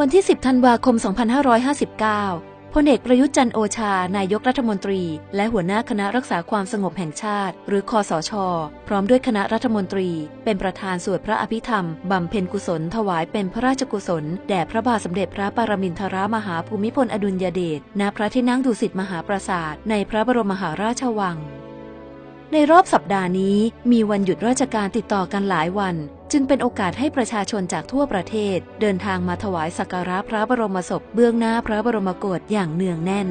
วันที่ 10 ธันวาคม 2559 พลเอกประยุทธ์จันโอชา นายกรัฐมนตรี และหัวหน้าคณะรักษาความสงบแห่งชาติ หรือคอสช พร้อมด้วยคณะรัฐมนตรี เป็นประธานสวดพระอภิธรรม บำเพ็ญกุศล ถวายเป็นพระราชกุศล แด่พระบาทสมเด็จพระปรมินทรมหาภูมิพลอดุลยเดช ณ พระที่นั่งดุสิตมหาปราสาท ในพระบรมมหาราชวัง ในรอบสัปดาห์นี้มีวันหยุดราชการติดต่อกันหลายวัน จึงเป็นโอกาสให้ประชาชนจากทั่วประเทศ เดินทางมาถวายสักการะพระบรมศพเบื้องหน้าพระบรมโกศอย่างเนืองแน่น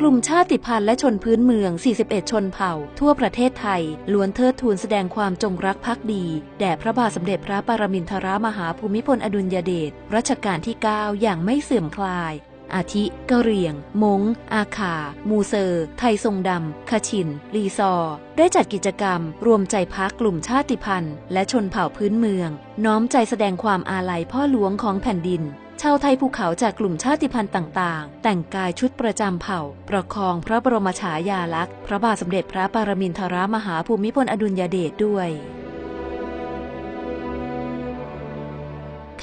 กลุ่มชาติพันธุ์และชนพื้นเมือง 41 ชนเผ่า ทั่วประเทศไทย ล้วนเทิดทูนแสดงความจงรักภักดี แด่พระบาทสมเด็จพระปรมินทรมหาภูมิพลอดุลยเดชรัชกาลที่ 9 อย่างไม่เสื่อมคลาย อาทิ กะเหรี่ยง มง อาขามูเซอร์ ไทยทรงดำคาชินรีซอ ได้จัดกิจกรรม รวมใจพักกลุ่มชาติพันธุ์ และชนเผ่าพื้นเมือง น้อมใจแสดงความอาลัยพ่อหลวงของแผ่นดินชาวไทยภูเขาจากกลุ่มชาติพันธุ์ต่างๆ แต่งกายชุดประจำเผ่า ประคองพระบรมฉายาลักษณ์ พระบาทสมเด็จพระปรมินทรมหาภูมิพลอดุลยเดชด้วย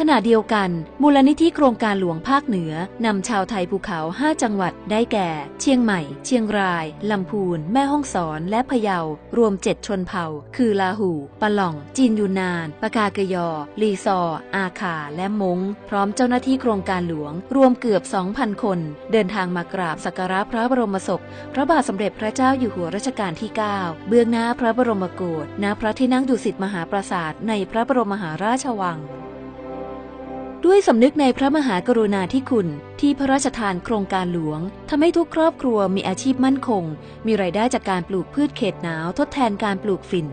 ขณะเดียวกัน มูลนิธิโครงการหลวงภาคเหนือนำชาวไทยภูเขา 5 จังหวัดได้แก่ เชียงใหม่ เชียงราย ลำพูน แม่ฮ่องสอน และพะเยา รวม 7 ชนเผ่า คือลาหู ปะหล่อง จีนยูนาน ปากากยอ ลีซอ อาขาและมง พร้อมเจ้าหน้าที่โครงการหลวง รวมเกือบ 2,000 คน เดินทางมากราบสักการะพระบรมศพ พระบาทสมเด็จพระเจ้าอยู่หัวรัชกาลที่ 9 เบื้องหน้าพระบรมโกศณพระที่นั่งดุสิตมหาปราสาทในพระบรมมหาราชวัง ด้วยสำนึกในพระมหากรุณาธิคุณ ที่พระราชทานโครงการหลวงทำให้ทุกครอบครัวมีอาชีพมั่นคง มีรายได้จากการปลูกพืชเขตหนาวทดแทนการปลูกฝิ่น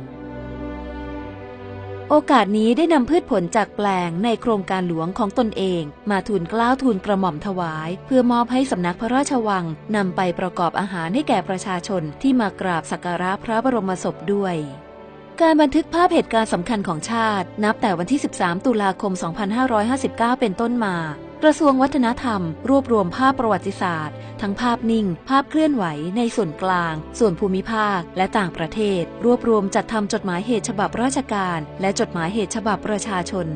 โอกาสนี้ได้นำพืชผลจากแปลงในโครงการหลวงของตนเอง มาทูลกล้าวทูลกระหม่อมถวาย เพื่อมอบให้สำนักพระราชวังนำไปประกอบอาหารให้แก่ประชาชนที่มากราบสักการะพระบรมศพด้วย การบันทึกภาพเหตุการณ์สำคัญของชาติ นับแต่วันที่ 13 ตุลาคม 2559 เป็นต้นมา กระทรวงวัฒนธรรม รวบรวมภาพประวัติศาสตร์ ทั้งภาพนิ่ง ภาพเคลื่อนไหว ในส่วนกลาง ส่วนภูมิภาค และต่างประเทศ รวบรวมจัดทำจดหมายเหตุฉบับราชการ และจดหมายเหตุฉบับประชาชน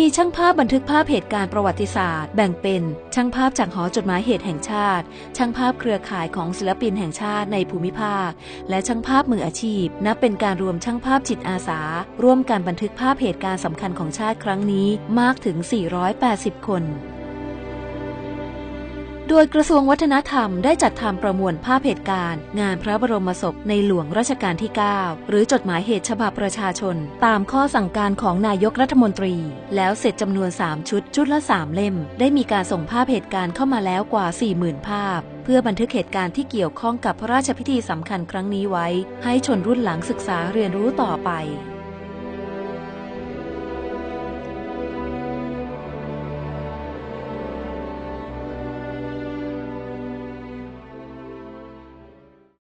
มีช่างภาพบันทึกภาพเหตุการณ์ประวัติศาสตร์ แบ่งเป็นช่างภาพจากหอจดหมายเหตุแห่งชาติ ช่างภาพเครือข่ายของศิลปินแห่งชาติในภูมิภาค และช่างภาพมืออาชีพ นับเป็นการรวมช่างภาพจิตอาสา ร่วมการบันทึกภาพเหตุการณ์สำคัญของชาติครั้งนี้มากถึง 480 คน โดยกระทรวงวัฒนธรรมได้จัดทำประมวลภาพเหตุการณ์ งานพระบรมศพในหลวงรัชกาลที่ 9 หรือจดหมายเหตุฉบับประชาชน ตามข้อสั่งการของนายกรัฐมนตรี แล้วเสร็จจำนวน 3 ชุดชุดละ 3 เล่ม ได้มีการส่งภาพเหตุการณ์เข้ามาแล้วกว่า 40,000 ภาพ เพื่อบันทึกเหตุการณ์ที่เกี่ยวข้องกับพระราชพิธีสำคัญครั้งนี้ไว้ ให้ชนรุ่นหลังศึกษาเรียนรู้ต่อไป